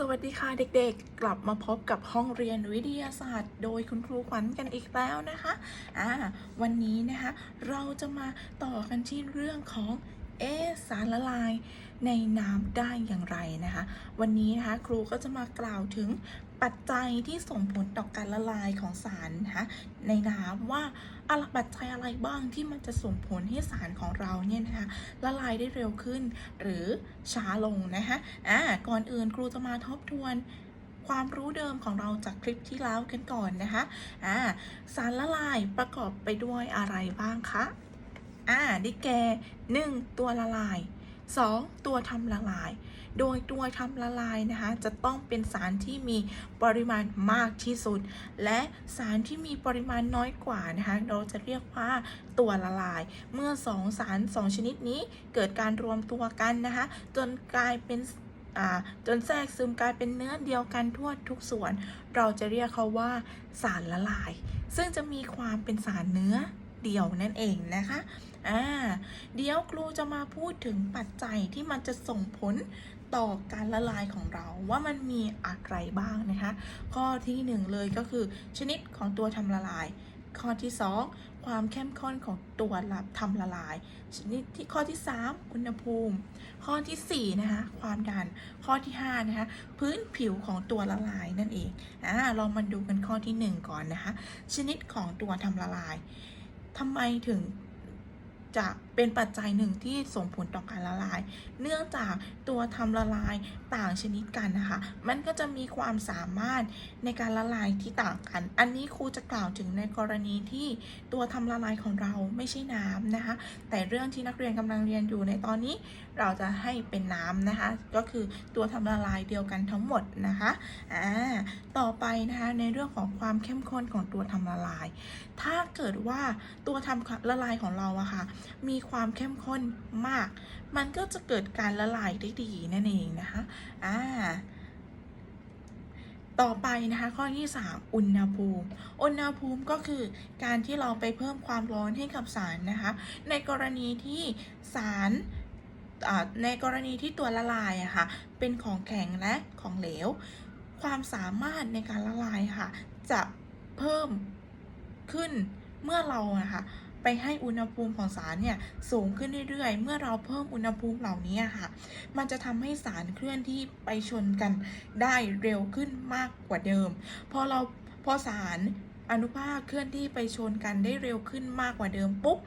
สวัสดีค่ะเด็กๆ กลับมาพบกับห้องเรียนวิทยาศาสตร์ โดยคุณครูขวัญกันอีกแล้วนะคะอ่าวันนี้นะคะ เราจะมาต่อกันที่เรื่องของ เอสารละลายในน้ำได้อย่างไรนะคะ วันนี้นะคะครูก็จะมากล่าวถึงปัจจัยที่ส่งผลต่อการละลายของสารนะคะในน้ำว่าอะไรปัจจัยอะไรบ้างที่มันจะส่งผลให้สารของเราเนี่ยนะคะละลายได้เร็วขึ้น หรือช้าลงนะคะอ่าก่อนอื่นครูจะมาทบทวนความรู้เดิมของเราจากคลิปที่แล้วกันก่อนนะคะอ่าสารละลายประกอบไปด้วยอะไรบ้างคะ อ่าได้แก่ 1. ตัวละลาย 2. ตัวทำละลาย โดยตัวทำละลายนะคะ จะต้องเป็นสารที่มีปริมาณมากที่สุด และสารที่มีปริมาณน้อยกว่านะคะ เราจะเรียกว่าตัวละลาย เมื่อสองสารสองชนิดนี้เกิดการรวมตัวกันนะคะ จนกลายเป็นจนแทรกซึมกลายเป็นเนื้อเดียวกันทั่วทุกส่วน เราจะเรียกเขาว่าสารละลาย ซึ่งจะมีความเป็นสารเนื้อ เดียวนั่นเองนะคะอ่าเดี๋ยวครูจะมาพูดถึงปัจจัยที่มันจะส่งผลต่อการละลายของเราว่ามันมีอะไรบ้างนะคะ ข้อที่หนึ่งเลยก็คือชนิดของตัวทำละลาย ข้อที่สองความเข้มข้นของตัวรับทำละลาย ชนิดที่ข้อที่ 3 อุณหภูมิ ข้อทีสี่4นะคะความดันข้อที่5นะคะพื้นผิวของตัวละลายนั่นเองอ่าเรามาดูกันข้อทีหนึ่1 ก่อนนะคะ ชนิดของตัวทำละลาย ทำไมถึงจะ เป็นปัจจัยหนึ่งที่ส่งผลต่อการละลาย เนื่องจากตัวทำละลายต่างชนิดกันนะคะ มันก็จะมีความสามารถในการละลายที่ต่างกัน อันนี้ครูจะกล่าวถึงในกรณีที่ตัวทำละลายของเราไม่ใช่น้ำนะคะ แต่เรื่องที่นักเรียนกำลังเรียนอยู่ในตอนนี้ เราจะให้เป็นน้ำนะคะ ก็คือตัวทำละลายเดียวกันทั้งหมดนะคะอ่าต่อไปนะคะในเรื่องของความเข้มข้นของตัวทำละลาย ถ้าเกิดว่าตัวทำละลายของเราอะค่ะมีความเข้มข้นมาก มันก็จะเกิดการละลายได้ดีนั่นเองนะคะ อ่า ต่อไปนะคะข้อที่ 3 อุณหภูมิ อุณหภูมิก็คือการที่เราไปเพิ่มความร้อนให้กับสารนะคะ ในกรณีที่สารในกรณีที่ตัวละลายอะค่ะ เป็นของแข็งและของเหลว ความสามารถในการละลายค่ะ จะเพิ่มขึ้นเมื่อเราอะค่ะ ไปให้อุณหภูมิของสารเนี่ยสูงขึ้นเรื่อยๆ เมื่อเราเพิ่มอุณหภูมิเหล่านี้ค่ะ มันจะทำให้สารเคลื่อนที่ไปชนกันได้เร็วขึ้นมากกว่าเดิม พอเราพอสาร อนุภาคเคลื่อนที่ไปชนกันได้เร็วขึ้นมากกว่าเดิมปุ๊บ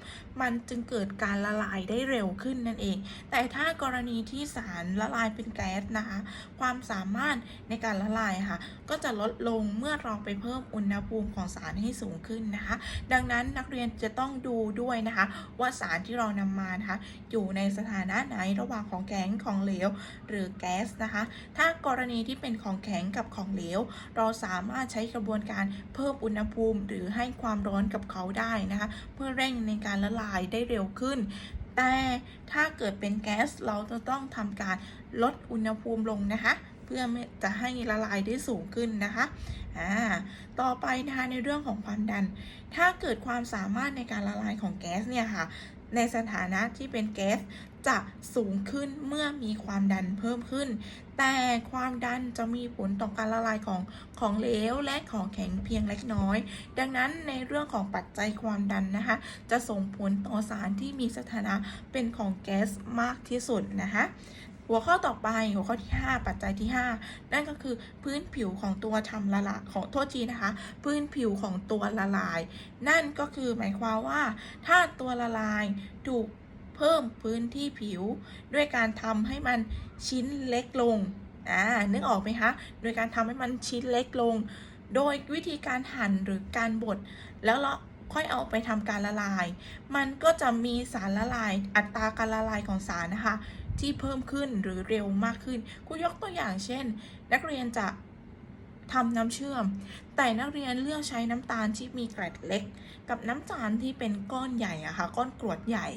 มันจึงเกิดการละลายได้เร็วขึ้นนั่นเอง แต่ถ้ากรณีที่สารละลายเป็นแก๊สนะคะ ความสามารถในการละลายค่ะ ก็จะลดลงเมื่อเราไปเพิ่มอุณหภูมิของสารให้สูงขึ้นนะคะ ดังนั้นนักเรียนจะต้องดูด้วยนะคะ ว่าสารที่เรานำมานะคะอยู่ในสถานะไหนระหว่างของแข็งของเหลว หรือแก๊สนะคะ ถ้ากรณีที่เป็นของแข็งกับของเหลว เราสามารถใช้กระบวนการเพิ่มอุณหภูมิ หรือให้ความร้อนกับเขาได้นะคะ เพื่อเร่งในการละลายได้เร็วขึ้น แต่ถ้าเกิดเป็นแก๊สเราจะต้องทำการลดอุณหภูมิลงนะคะเพื่อจะให้ละลายได้สูงขึ้นนะคะ อ่า ต่อไปนะคะในเรื่องของความดัน ถ้าเกิดความสามารถในการละลายของแก๊สเนี่ยค่ะ ในสถานะที่เป็นแก๊สจะสูงขึ้นเมื่อมีความดันเพิ่มขึ้น แต่ความดันจะมีผลต่อการละลายของของเหลวและของแข็งเพียงเล็กน้อย ดังนั้นในเรื่องของปัจจัยความดันนะคะ จะส่งผลต่อสารที่มีสถานะเป็นของแก๊สมากที่สุดนะคะ หัวข้อต่อไปหัวข้อที่ 5 ปัจจัยที่ 5 นั่นก็คือพื้นผิวของตัวทำละลายของโทษทีนะคะ พื้นผิวของตัวละลาย นั่นก็คือหมายความว่า ถ้าตัวละลายถูกเพิ่มพื้นที่ผิว ด้วยการทำให้มันชิ้นเล็กลงอ่านึกออกไหมคะโดยการทำให้มันชิ้นเล็กลง โดยวิธีการหั่นหรือการบดแล้วเรา ค่อยเอาไปทำการละลาย มันก็จะมีสารละลายอัตราการละลายของสารนะคะ ที่เพิ่มขึ้นหรือเร็วมากขึ้นครูยกตัวอย่างเช่น นักเรียนจะทำน้ำเชื่อม แต่นักเรียนเลือกใช้น้ำตาลที่มีเกล็ดเล็ก กับน้ำตาลที่เป็นก้อนใหญ่อะค่ะ ก้อนกรวดใหญ่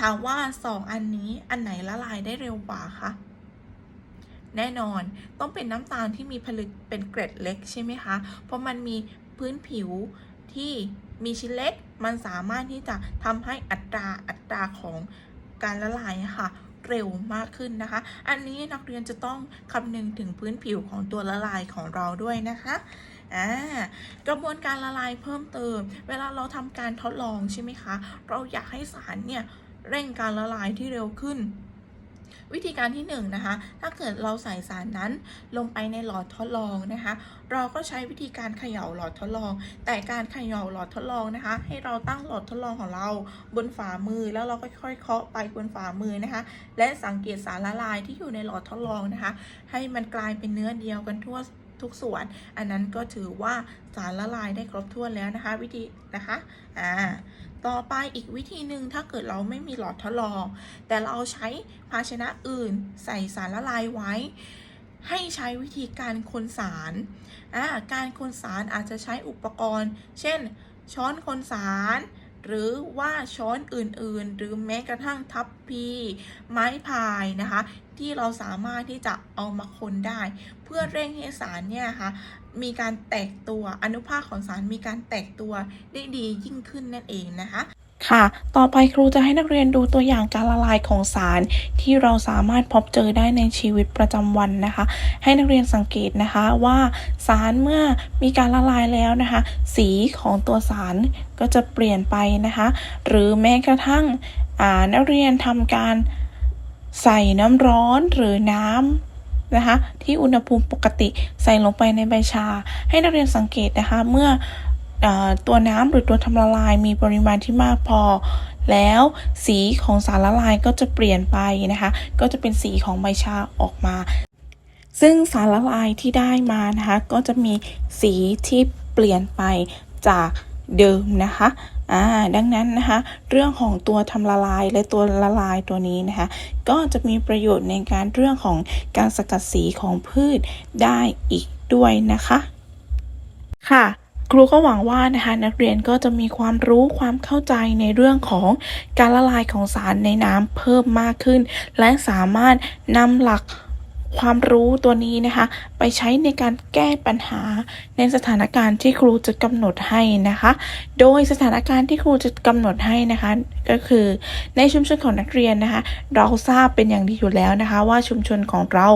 ถามว่าสองอันนี้อันไหนละลายได้เร็วกว่าคะแน่นอนต้องเป็นน้ำตาลที่มีผลึกเป็นเกล็ดเล็กใช่ไหมคะ เพราะมันมีพื้นผิว ที่มีชิ้นเล็กมันสามารถที่จะทำให้อัตราอัตราของการละลายค่ะเร็วมากขึ้นนะคะ อันนี้นักเรียนจะต้องคำนึงถึงพื้นผิวของตัวละลายของเราด้วยนะคะอ่ากระบวนการละลายเพิ่มเติม เวลาเราทำการทดลองใช่ไหมคะ เราอยากให้สารเนี่ยเร่งการละลายที่เร็วขึ้น วิธีการที่1นงนะคะ ถ้าเกิดเราใส่สารนั้นลงไปในหลอดทดลองนะคะ เราก็ใช้วิธีการเขย่าหลอดทดลอง แต่การเขย่าหลอดทดลองนะคะ ให้เราตั้งหลอดทดลองของเราบนฝ่ามือแล้วเราก็ค่อยๆเคาะไปบนฝ่ามือนะคะ และสังเกตสารละลายที่อยู่ในหลอดทดลองนะคะ ให้มันกลายเป็นเนื้อเดียวกันทั่วทุกส่วน อันนั้นก็ถือว่าสารละลายได้ครบถ้วนแล้วนะคะ วิธีนะคะ อ่า ต่อไปอีกวิธีหนึ่งถ้าเกิดเราไม่มีหลอดทดลอง แต่เราใช้ภาชนะอื่น ใส่สารละลายไว้ ให้ใช้วิธีการคนสารการคนสารอาจจะใช้อุปกรณ์ เช่น ช้อนคนสาร หรือว่าช้อนอื่นๆ หรือแม้กระทั่งทัพพี ไม้พายนะคะ ที่เราสามารถที่จะเอามาคนได้ เพื่อเร่งให้สารเนี่ยค่ะมีการแตกตัวอนุภาคของสารมีการแตกตัวได้ดียิ่งขึ้นนั่นเองนะคะ ค่ะ ต่อไปครูจะให้นักเรียนดูตัวอย่างการละลายของสาร ที่เราสามารถพบเจอได้ในชีวิตประจำวันนะคะ ให้นักเรียนสังเกตนะคะว่าสารเมื่อมีการละลายแล้วนะคะ สีของตัวสารก็จะเปลี่ยนไปนะคะ หรือแม้กระทั่งนักเรียนทำการใส่น้ำร้อนหรือน้ำนะคะที่อุณหภูมิปกติใส่ลงไปในใบชา ให้นักเรียนสังเกตนะคะ เมื่อ ตัวน้ำหรือตัวทำละลายมีปริมาณที่มากพอ แล้วสีของสารละลายก็จะเปลี่ยนไปนะคะ ก็จะเป็นสีของใบชาออกมา ซึ่งสารละลายที่ได้มานะคะ ก็จะมีสีที่เปลี่ยนไปจากเดิมนะคะอ่าดังนั้นนะคะ เรื่องของตัวทำละลายและตัวละลายตัวนี้นะคะ ก็จะมีประโยชน์ในการเรื่องของการสกัดสีของพืชได้อีกด้วยนะคะ ค่ะ ครูก็หวังว่านะคะนักเรียนก็จะมีความรู้ความเข้าใจในเรื่องของการละลายของสารในน้ำเพิ่มมากขึ้น และสามารถนำหลัก ความรู้ตัวนี้นะคะ ไปใช้ในการแก้ปัญหาในสถานการณ์ที่ครูจะกำหนดให้นะคะ โดยสถานการณ์ที่ครูจะกำหนดให้นะคะ ก็คือในชุมชนของนักเรียนนะคะ เราทราบเป็นอย่างดีอยู่แล้วนะคะ ว่าชุมชนของเรา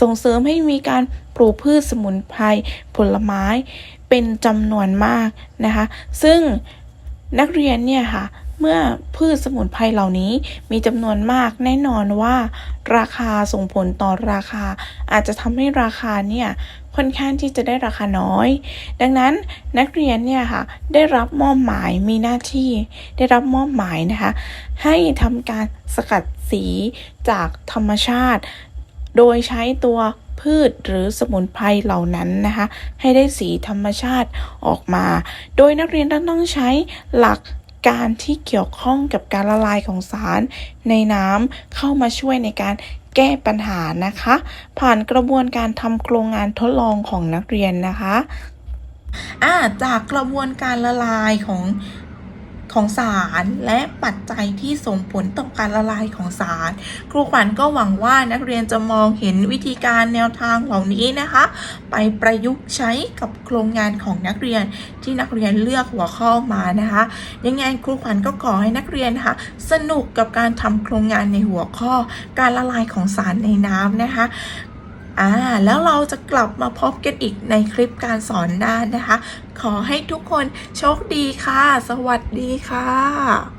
ส่งเสริมให้มีการปลูกพืชสมุนไพรผลไม้เป็นจำนวนมากนะคะ ซึ่งนักเรียนเนี่ยค่ะ เมื่อพืชสมุนไพรเหล่านี้มีจำนวนมากแน่นอนว่า ราคาส่งผลต่อราคา อาจจะทำให้ราคาเนี่ยค่อนข้างที่จะได้ราคาน้อย ดังนั้นนักเรียนเนี่ยค่ะได้รับมอบหมายมีหน้าที่ ได้รับมอบหมายนะคะ ให้ทำการสกัดสีจากธรรมชาติ โดยใช้ตัวพืชหรือสมุนไพรเหล่านั้นนะคะ ให้ได้สีธรรมชาติออกมา โดยนักเรียนต้องใช้หลัก การที่เกี่ยวข้องกับการละลายของสารในน้ำเข้ามาช่วยในการแก้ปัญหานะคะ ผ่านกระบวนการทำโครงงานทดลองของนักเรียนนะคะาจากกระบวนการละลายของ ของสารและปัจจัยที่ส่งผลต่อการละลายของสาร ครูขวัญก็หวังว่านักเรียนจะมองเห็นวิธีการแนวทางเหล่านี้นะคะ ไปประยุกต์ใช้กับโครงงานของนักเรียนที่นักเรียนเลือกหัวข้อมานะคะ ยังไงครูขวัญก็ขอให้นักเรียนนะคะสนุกกับการทำโครงงานในหัวข้อ การละลายของสารในน้ำนะคะ อ่าแล้วเราจะกลับมาพบกันอีกในคลิปการสอนหน้านะคะ ขอให้ทุกคนโชคดีค่ะ สวัสดีค่ะ